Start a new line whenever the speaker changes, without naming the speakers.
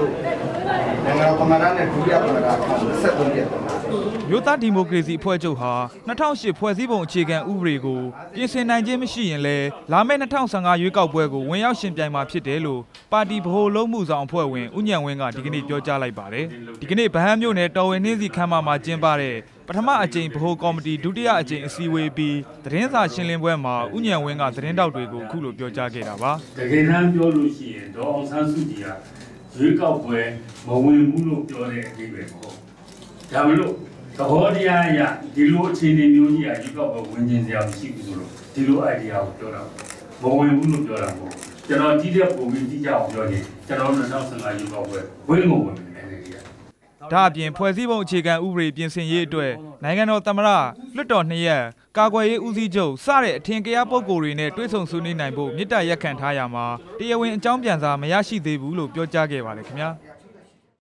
တို့နိုင်ငံတော်သမ္မတနဲ့ဒုတိယသမ္မတကဆက်သွင်းပြတယ်
မြို့သားဒီမိုကရေစီအဖွဲ့ချုပ်ဟာ2008ဖွဲ့စည်းပုံအခြေခံဥပဒေကိုပြင်ဆင်နိုင်ခြင်းမရှိရင်လည်းလာမယ့်2015ရွေးကောက်ပွဲကိုဝင်ရောက်ရှင်ပြိုင်မှာဖြစ်တယ်လို့ပါတီဗဟိုလုံးမှုဆောင်အဖွဲ့ဝင်ဦးညံဝင်းကဒီကနေ့ပြောကြားလိုက်ပါတယ်ဒီကနေ့ဗဟန်းမြို့နယ်တော်ဝင်နှင်းစီခမ်းမမှာကျင်းပတဲ့ပထမအကြိမ်ဗဟိုကော်မတီဒုတိယအကြိမ်အစည်းအဝေးပြီးသတင်းစာရှင်းလင်းပွဲမှာဦးညံဝင်းကသတင်းတောက်တွေကိုအခုလိုပြောကြားခဲ့တာပါ
တကယ်တမ်းပြောလို့ရှိရင်ဒေါ်အောင်ဆန်းစုကြည်က ရွေးကောက်ပွဲမဝင်ဘူးလို့ပြောတဲ့အဓိပ္ပာယ်မဟုတ်ဘူးဒါမလို့သဘောတရားအရဒီလိုအခြေအနေမျိုးကြီးကရွေးကောက်ပွဲဝင်ခြင်းစရာမရှိဘူးဆိုလို့ဒီလို idea ကိုပြောတာမဝင်ဘူးလို့ပြောတာမဟုတ်ဘူးကျွန်တော်ဒီတဲ့ပုံပြီးတိကျအောင်ပြောရင်ကျွန်တော်2015ရွေးကောက်ပွဲဝင်ကိုဝင်တယ်အဲဒီက
ဒါအပြင်ဖွဲ့စည်းပုံအခြေခံဥပဒေပြင်ဆင်ရေးအတွက်နိုင်ငံတော်သမ္မတလွှတ်တော်နှစ်ရပ်ကာကွယ်ရေးဦးစီးချုပ်စတဲ့အထင်ကရပုဂ္ဂိုလ်တွေနဲ့တွဲဆုံဆွေးနွေးနိုင်ဖို့မြစ်တာရက်ခံထားရမှာတရားဝင်အကြောင်းပြန်စာမရရှိသေးဘူးလို့ပြောကြားခဲ့ပါတယ်ခင်ဗျာ